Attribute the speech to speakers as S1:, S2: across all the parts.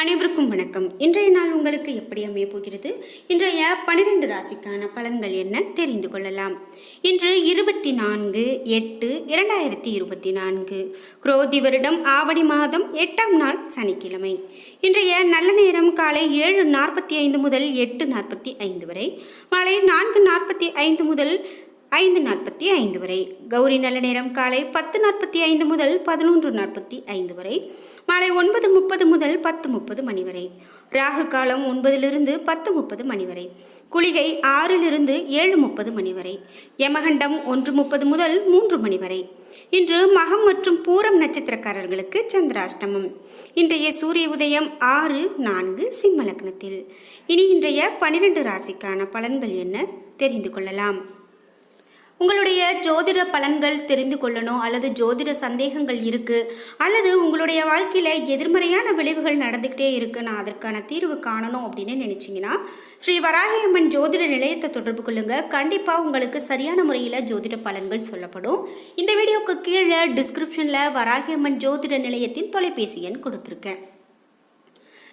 S1: அனைவருக்கும் வணக்கம். இன்றைய நாள் உங்களுக்கு எப்படி அமைய போகிறது? இன்றைய பனிரெண்டு ராசிக்கான பலன்கள் என்ன தெரிந்து கொள்ளலாம். இன்று இருபத்தி நான்கு எட்டு இரண்டாயிரத்தி இருபத்தி நான்கு. குரோதி வருடம் ஆவணி மாதம் எட்டாம் நாள் சனிக்கிழமை. இன்றைய நல்ல நேரம் காலை ஏழு நாற்பத்தி ஐந்து முதல் எட்டு நாற்பத்தி ஐந்து வரை. மாலை நான்கு நாற்பத்தி ஐந்து முதல் ஐந்து நாற்பத்தி ஐந்து வரை. கௌரி நல்ல நேரம் காலை பத்து நாற்பத்தி ஐந்து முதல் பதினொன்று நாற்பத்தி ஐந்து வரை. மாலை ஒன்பது முப்பது முதல் பத்து முப்பது மணி வரை. ராகு காலம் ஒன்பதிலிருந்து பத்து முப்பது மணி வரை. குளிகை ஆறிலிருந்து ஏழு முப்பது மணி வரை. யமகண்டம் ஒன்று முப்பது முதல் மூன்று மணி வரை. இன்று மகம் மற்றும் பூரம் நட்சத்திரக்காரர்களுக்கு சந்திராஷ்டமம். இன்றைய சூரிய உதயம் ஆறு நான்கு சிம்ம லக்னத்தில். இனி இன்றைய பனிரெண்டு ராசிக்கான பலன்கள் என்ன? தெரிந்து கொள்ளலாம். உங்களுடைய ஜோதிட பலன்கள் தெரிந்து கொள்ளணும் அல்லது ஜோதிட சந்தேகங்கள் இருக்குது அல்லது உங்களுடைய வாழ்க்கையில் எதிர்மறையான விளைவுகள் நடந்துக்கிட்டே இருக்குது நான் அதற்கான தீர்வு காணணும் அப்படின்னு நினச்சிங்கன்னா ஸ்ரீ வராகியம்மன் ஜோதிட நிலையத்தை தொடர்பு கொள்ளுங்கள் கண்டிப்பாக உங்களுக்கு சரியான முறையில் ஜோதிட பலன்கள் சொல்லப்படும். இந்த வீடியோவுக்கு கீழே டிஸ்கிரிப்ஷனில் வராகியம்மன் ஜோதிட நிலையத்தின் தொலைபேசி எண் கொடுத்துருக்கேன்.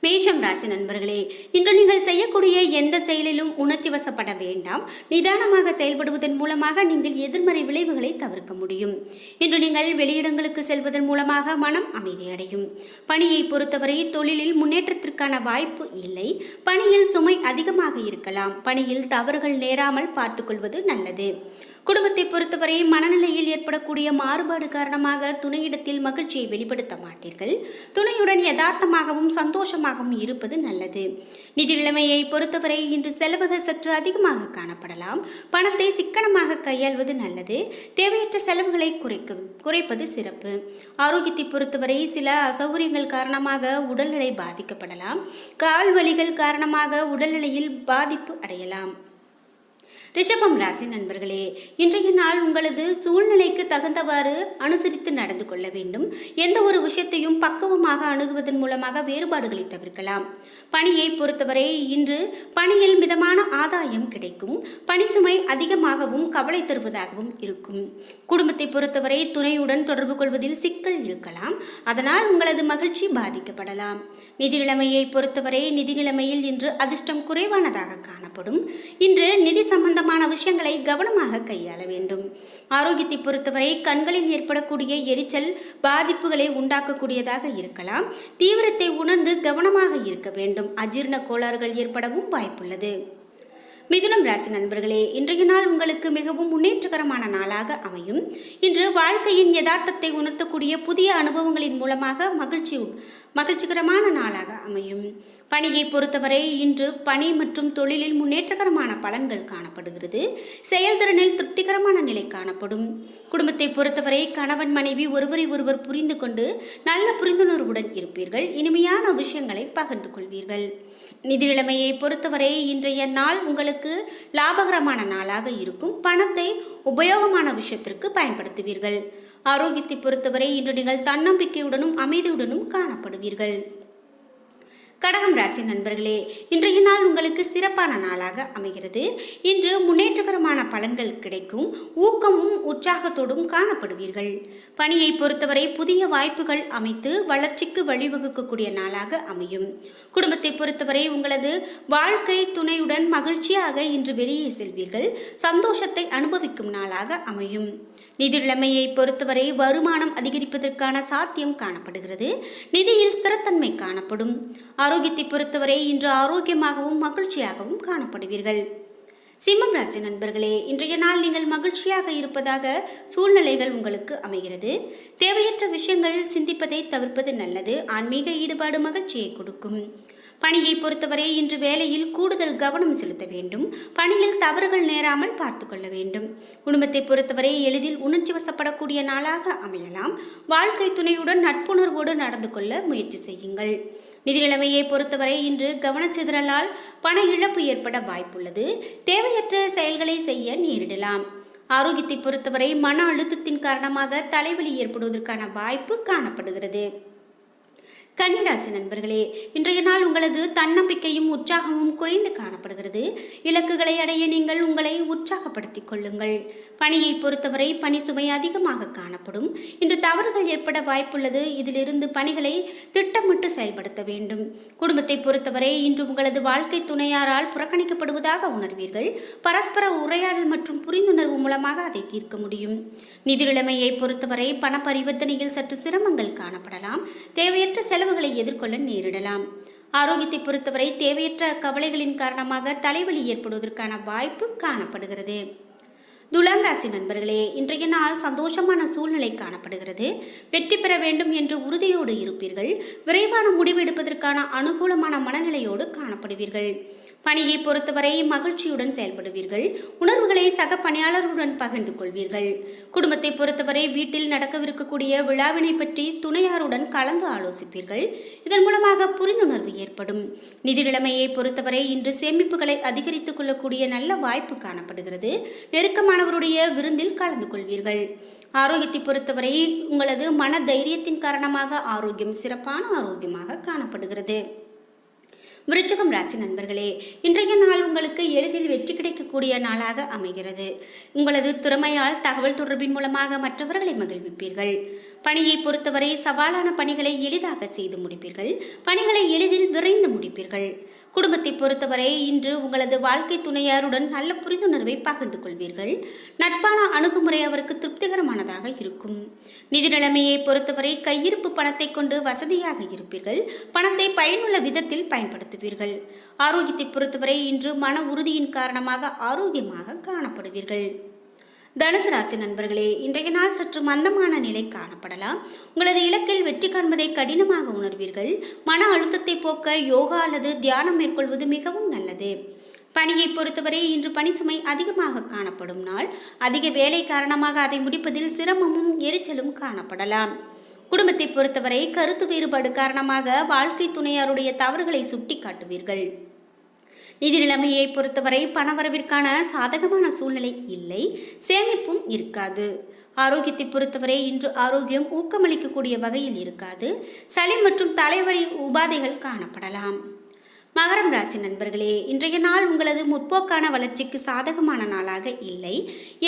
S1: மேஷம் ராசி நண்பர்களே இன்று நீங்கள் செய்யக்கூடிய எந்த செயலிலும் உணர்ச்சி வசப்பட வேண்டாம். நிதானமாக செயல்படுவதன் மூலமாக நீங்கள் எதிர்மறை விளைவுகளை தவிர்க்க முடியும். இன்று நீங்கள் வெளியிடங்களுக்கு செல்வதன் மூலமாக மனம் அமைதியடையும். பணியை பொறுத்தவரை தொழிலில் முன்னேற்றத்திற்கான வாய்ப்பு இல்லை. பணியில் சுமை அதிகமாக இருக்கலாம். பணியில் தவறுகள் நேராமல் பார்த்துக்கொள்வது நல்லது. குடும்பத்தை பொறுத்தவரை மனநிலையில் ஏற்படக்கூடிய மாறுபாடு காரணமாக துணையிடத்தில் மகிழ்ச்சியை வெளிப்படுத்த மாட்டீர்கள். துணையுடன் யதார்த்தமாகவும் சந்தோஷமாகவும் இருப்பது நல்லது. நிதி நிலைமையை பொறுத்தவரை இன்று செலவுகள் சற்று அதிகமாக காணப்படலாம். பணத்தை சிக்கனமாக கையாள்வது நல்லது. தேவையற்ற செலவுகளை குறைக்க குறைப்பது சிறப்பு. ஆரோக்கியத்தை பொறுத்தவரை சில அசௌகரியங்கள் காரணமாக உடல்நிலை பாதிக்கப்படலாம். கால் வலிகள் காரணமாக உடல்நிலையில் பாதிப்பு அடையலாம். ரிஷபம் ராசி நண்பர்களே இன்றைய நாள் உங்களது சூழ்நிலைக்கு தகுந்தவாறு அனுசரித்து நடந்து கொள்ள வேண்டும். எந்த ஒரு விஷயத்தையும் பக்குவமாக அணுகுவதன் மூலமாக வேறுபாடுகளை தவிர்க்கலாம். பணியை பொறுத்தவரை இன்று பணியில் மிதமான ஆதாயம் கிடைக்கும். பணி சுமை அதிகமாகவும் கவலை தருவதாகவும் இருக்கும். குடும்பத்தை பொறுத்தவரை துணையுடன் தொடர்பு கொள்வதில் சிக்கல் இருக்கலாம். அதனால் உங்களது மகிழ்ச்சி பாதிக்கப்படலாம். நிதி நிலைமையை பொறுத்தவரை நிதி நிலைமையில் இன்று அதிர்ஷ்டம் குறைவானதாக காணப்படும். இன்று நிதி சம்பந்தமான விஷயங்களை கவனமாக கையாள வேண்டும். ஆரோக்கியத்தை பொறுத்தவரை கண்களில் ஏற்படக்கூடிய எரிச்சல் பாதிப்புகளை உண்டாக்கக்கூடியதாக இருக்கலாம். தீவிரத்தை உணர்ந்து கவனமாக இருக்க வேண்டும். அஜீரண கோளாறுகள் ஏற்படவும் வாய்ப்புள்ளது. மிதுனம் ராசி நண்பர்களே இன்றைய நாள் உங்களுக்கு மிகவும் முன்னேற்றகரமான நாளாக அமையும். இன்று வாழ்க்கையின் யதார்த்தத்தை உணர்த்தக்கூடிய புதிய அனுபவங்களின் மூலமாக மகிழ்ச்சி மகிழ்ச்சிகரமான நாளாக அமையும். பணியை பொறுத்தவரை இன்று பணி மற்றும் தொழிலில் முன்னேற்றகரமான பலன்கள் காணப்படுகிறது. செயல்திறனில் திருப்திகரமான நிலை காணப்படும். குடும்பத்தை பொறுத்தவரை கணவன் மனைவி ஒருவரை ஒருவர் புரிந்து கொண்டு நல்ல புரிந்துணர்வுடன் இருப்பீர்கள். இனிமையான விஷயங்களை பகிர்ந்து கொள்வீர்கள். நிதி நிலைமையை பொறுத்தவரை இன்றைய நாள் உங்களுக்கு லாபகரமான நாளாக இருக்கும். பணத்தை உபயோகமான விஷயத்திற்கு பயன்படுத்துவீர்கள். ஆரோக்கியத்தை பொறுத்தவரை இன்று நீங்கள் தன்னம்பிக்கையுடனும் அமைதியுடனும் காணப்படுவீர்கள். கடகம் ராசி நண்பர்களே இன்றைய நாள் உங்களுக்கு சிறப்பான நாளாக அமைகிறது. இன்று முன்னேற்றகரமான பலன்கள் கிடைக்கும் ஊக்கமும் உற்சாகத்தோடும் காணப்படுவீர்கள். பணியை பொறுத்தவரை புதிய வாய்ப்புகள் அமைத்து வளர்ச்சிக்கு வழிவகுக்கக்கூடிய நாளாக அமையும். குடும்பத்தை பொறுத்தவரை உங்களது வாழ்க்கை துணையுடன் மகிழ்ச்சியாக இன்று வெளியே செல்வீர்கள். சந்தோஷத்தை அனுபவிக்கும் நாளாக அமையும். நிதிநிலைமையை பொறுத்தவரை வருமானம் அதிகரிப்பதற்கான சாத்தியம் காணப்படுகிறது. நிதியில் ஸ்திரத்தன்மை காணப்படும். ஆரோக்கியத்தை பொறுத்தவரை இன்று ஆரோக்கியமாகவும் மகிழ்ச்சியாகவும் காணப்படுவீர்கள். சிம்மம் ராசி நண்பர்களே இன்றைய நாள் நீங்கள் மகிழ்ச்சியாக இருப்பதாக சூழ்நிலைகள் உங்களுக்கு அமைகிறது. தேவையற்ற விஷயங்கள் சிந்திப்பதை தவிர்ப்பது நல்லது. ஆன்மீக ஈடுபாடு மகிழ்ச்சியை கொடுக்கும். பணியை பொறுத்தவரை இன்று வேலையில் கூடுதல் கவனம் செலுத்த வேண்டும். பணியில் தவறுகள் நேராமல் பார்த்து கொள்ள வேண்டும். குடும்பத்தை பொறுத்தவரை எளிதில் உணர்ச்சி வசப்படக்கூடிய நாளாக அமையலாம். வாழ்க்கை துணையுடன் நட்புணர்வோடு நடந்து கொள்ள முயற்சி செய்யுங்கள். நிதி நிலைமையை பொறுத்தவரை இன்று கவனச்சிதறலால் பண இழப்பு ஏற்பட வாய்ப்புள்ளது. தேவையற்ற செயல்களை செய்ய நேரிடலாம். ஆரோக்கியத்தை பொறுத்தவரை மன அழுத்தத்தின் காரணமாக தலைவலி ஏற்படுவதற்கான வாய்ப்பு காணப்படுகிறது. கன்னிராசி நண்பர்களே இன்றைய நாள் உங்களது தன்னம்பிக்கையும் உற்சாகமும் குறைந்து காணப்படுகிறது. இலக்குகளை அடைய நீங்கள் உங்களை உற்சாகப்படுத்திக் கொள்ளுங்கள். பணியை பொறுத்தவரை பணி சுமை அதிகமாக காணப்படும். இன்று தவறுகள் ஏற்பட வாய்ப்புள்ளது. இதிலிருந்து பணிகளை திட்டமிட்டு செயல்படுத்த வேண்டும். குடும்பத்தை பொறுத்தவரை இன்று உங்களது வாழ்க்கை துணையாரால் புறக்கணிக்கப்படுவதாக உணர்வீர்கள். பரஸ்பர உரையாடல் மற்றும் புரிந்துணர்வு மூலமாக அதை தீர்க்க முடியும். நிதி நிலைமையை பொறுத்தவரை பண பரிவர்த்தனையில் சற்று சிரமங்கள் காணப்படலாம். தேவையற்ற செலவு செலவுகளை எதிர்கொள்ள நேரிடலாம். ஆரோக்கியத்தை பொறுத்தவரை தேவையற்ற கவலைகளின் காரணமாக தலைவலி ஏற்படுவதற்கான வாய்ப்பு காணப்படுகிறது. துலாம் ராசி நண்பர்களே இன்றைய நாள் சந்தோஷமான சூழ்நிலை காணப்படுகிறது. வெற்றி பெற வேண்டும் என்று உறுதியோடு இருப்பீர்கள். விரைவான முடிவெடுப்பதற்கான அனுகூலமான மனநிலையோடு காணப்படுவீர்கள். பணியை பொறுத்தவரை மகிழ்ச்சியுடன் செயல்படுவீர்கள். உணர்வுகளை சக பணியாளருடன் பகிர்ந்து கொள்வீர்கள். குடும்பத்தை பொறுத்தவரை வீட்டில் நடக்கவிருக்கக்கூடிய விழாவினை பற்றி துணையாருடன் கலந்து ஆலோசிப்பீர்கள். இதன் மூலமாக புரிந்துணர்வு ஏற்படும். நிதி நிலைமையை பொறுத்தவரை இன்று சேமிப்புகளை அதிகரித்துக் கொள்ளக்கூடிய நல்ல வாய்ப்பு காணப்படுகிறது. நெருக்கமானவருடைய விருந்தில் கலந்து கொள்வீர்கள். ஆரோக்கியத்தை பொறுத்தவரை உங்களது மன தைரியத்தின் காரணமாக ஆரோக்கியம் சிறப்பான ஆரோக்கியமாக காணப்படுகிறது. விருச்சகம் ராசி நண்பர்களே இன்றைய நாள் உங்களுக்கு எளிதில் வெற்றி கிடைக்கக்கூடிய நாளாக அமைகிறது. உங்களது திறமையால் தகவல் தொடர்பின் மூலமாக மற்றவர்களை மகிழ்விப்பீர்கள். பணியை பொறுத்தவரை சவாலான பணிகளை எளிதாக செய்து முடிப்பீர்கள். பணிகளை எளிதில் விரைந்து முடிப்பீர்கள். குடும்பத்தை பொறுத்தவரை இன்று உங்களது வாழ்க்கை துணையாருடன் நல்ல புரிந்துணர்வை பகிர்ந்து கொள்வீர்கள். நட்பான அணுகுமுறை அவருக்கு திருப்திகரமானதாக இருக்கும். நிதி நிலைமையை பொறுத்தவரை கையிருப்பு பணத்தை கொண்டு வசதியாக இருப்பீர்கள். பணத்தை பயனுள்ள விதத்தில் பயன்படுத்துவீர்கள். ஆரோக்கியத்தை பொறுத்தவரை இன்று மன உறுதியின் காரணமாக ஆரோக்கியமாக காணப்படுவீர்கள். தனுசு ராசி நண்பர்களே இன்றைய நாள் சற்று மந்தமான நிலை காணப்படலாம். உங்களது இலக்கில் வெற்றி காண்பதை கடினமாக உணர்வீர்கள். மன அழுத்தத்தை போக்க யோகா அல்லது தியானம் மேற்கொள்வது மிகவும் நல்லது. பணியை பொறுத்தவரை இன்று பணி சுமை அதிகமாக காணப்படும் நாள். அதிக வேலை காரணமாக அதை முடிப்பதில் சிரமமும் எரிச்சலும் காணப்படலாம். குடும்பத்தை பொறுத்தவரை கருத்து வேறுபாடு காரணமாக வாழ்க்கை துணையாருடைய தவறுகளை சுட்டி காட்டுவீர்கள் நிதி நிலைமையை பொறுத்தவரை பணவரவிற்கான சாதகமான சூழ்நிலை இல்லை சேமிப்பும் இருக்காது. ஆரோக்கியத்தை பொறுத்தவரை இன்று ஆரோக்கியம் ஊக்கமளிக்கக்கூடிய வகையில் இருக்காது. சளி மற்றும் தலைவலி உபாதைகள் காணப்படலாம். மகரம் ராசி நண்பர்களே இன்றைய நாள் உங்களது முற்போக்கான வளர்ச்சிக்கு சாதகமான நாளாக இல்லை.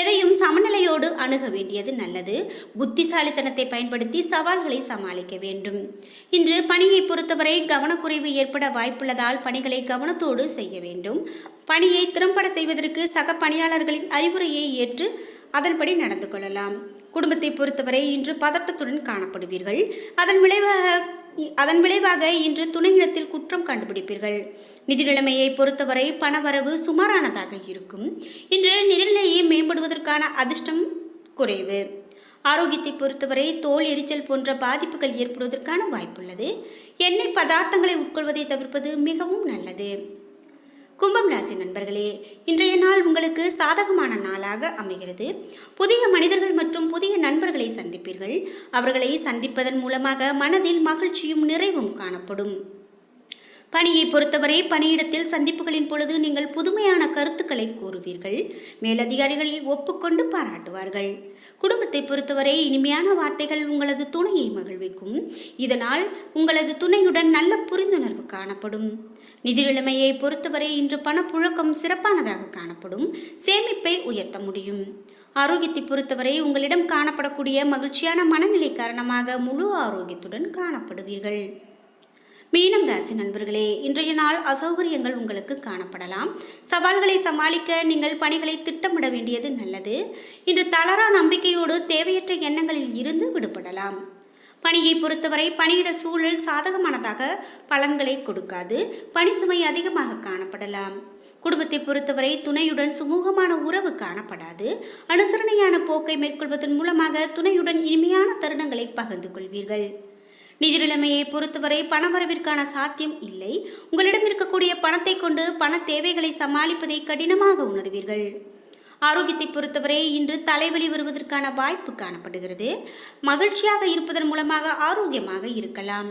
S1: எதையும் சமநிலையோடு அணுக வேண்டியது நல்லது. புத்திசாலித்தனத்தை பயன்படுத்தி சவால்களை சமாளிக்க வேண்டும். இன்று பணியை பொறுத்தவரை கவனக்குறைவு ஏற்பட வாய்ப்புள்ளதால் பணிகளை கவனத்தோடு செய்ய வேண்டும். பணியை திறம்பட செய்வதற்கு சக பணியாளர்களின் அறிவுரையை ஏற்று அதன்படி நடந்து கொள்ளலாம். குடும்பத்தை பொறுத்தவரை இன்று பதட்டத்துடன் காணப்படுவீர்கள். அதன் விளைவாக அதன் விளைவாக இன்று துணையிடத்தில் குற்றம் கண்டுபிடிப்பீர்கள். நிதி நிலைமையை பொறுத்தவரை பணவரவு சுமாரானதாக இருக்கும். இன்று நிதிநிலையை மேம்படுவதற்கான அதிர்ஷ்டம் குறைவு. ஆரோக்கியத்தை பொறுத்தவரை தோல் எரிச்சல் போன்ற பாதிப்புகள் ஏற்படுவதற்கான வாய்ப்புள்ளது. எண்ணெய் பதார்த்தங்களை உட்கொள்வதை தவிர்ப்பது மிகவும் நல்லது. கும்பம் ராசி நண்பர்களே இன்றைய நாள் உங்களுக்கு சாதகமான நாளாக அமைகிறது. புதிய மனிதர்கள் மற்றும் புதிய நண்பர்களை சந்திப்பீர்கள். அவர்களை சந்திப்பதன் மூலமாக மனதில் மகிழ்ச்சியும் நிறைவும் காணப்படும். பணியை பொறுத்தவரை பணியிடத்தில் சந்திப்புகளின் பொழுது நீங்கள் புதுமையான கருத்துக்களை கூறுவீர்கள். மேலதிகாரிகளில் ஒப்புக்கொண்டு பாராட்டுவார்கள். குடும்பத்தை பொறுத்தவரை இனிமையான வார்த்தைகள் உங்களது துணையை மகிழ்விக்கும். இதனால் உங்களது துணையுடன் நல்ல புரிந்துணர்வு காணப்படும். நிதிநிலைமையை பொறுத்தவரை இன்று பணப்புழக்கம் சிறப்பானதாக காணப்படும். சேமிப்பை உயர்த்த முடியும். ஆரோக்கியத்தை பொறுத்தவரை உங்களிடம் காணப்படக்கூடிய மகிழ்ச்சியான மனநிலை காரணமாக முழு ஆரோக்கியத்துடன் காணப்படுவீர்கள். மீனம் ராசி நண்பர்களே இன்றைய நாள் அசௌகரியங்கள் உங்களுக்கு காணப்படலாம். சவால்களை சமாளிக்க நீங்கள் பணிகளை திட்டமிட வேண்டியது நல்லது. இன்று தளரா நம்பிக்கையோடு தேவையற்ற எண்ணங்களில் இருந்து விடுபடலாம். பணியை பொறுத்தவரை பணியிட சூழல் சாதகமானதாக பலன்களை கொடுக்காது. பணி சுமை அதிகமாக காணப்படலாம். குடும்பத்தை பொறுத்தவரை துணையுடன் சுமூகமான உறவு காணப்படாது. அனுசரணையான போக்கை மேற்கொள்வதன் மூலமாக துணையுடன் இனிமையான தருணங்களை பகிர்ந்து கொள்வீர்கள். நிதி நிலைமையை பொறுத்தவரை பணவரவிற்கான சாத்தியம் இல்லை. உங்களிடம் இருக்கக்கூடிய பணத்தை கொண்டு பண தேவைகளை சமாளிப்பதை கடினமாக உணர்வீர்கள். ஆரோக்கியத்தை பொறுத்தவரை இன்று தலைவலி வருவதற்கான வாய்ப்பு காணப்படுகிறது. மகிழ்ச்சியாக இருப்பதன் மூலமாக ஆரோக்கியமாக இருக்கலாம்.